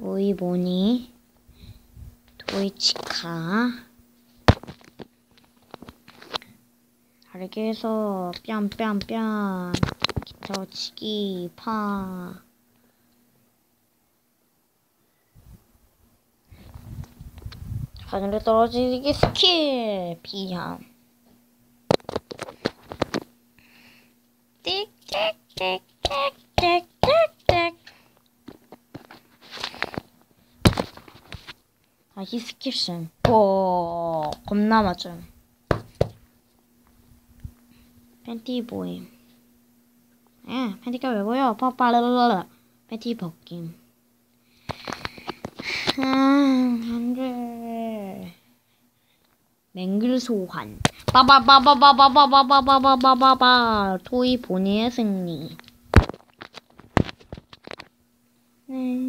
오이보니 도이치카. 다르게해서 뺨뺨뺨. 기타 치기 파. 하늘에 떨어지기 스킬 비양 띡띡띡띡띡띡 다시 스킵슨 오 겁나 맞음 팬티 보임. 예 팬티가 왜 보여 파파라라라 팬티 벗김. 아 안 돼. 맹글 소환. 빠바바바바바바바바바바바바 토이 보니의 승리. 네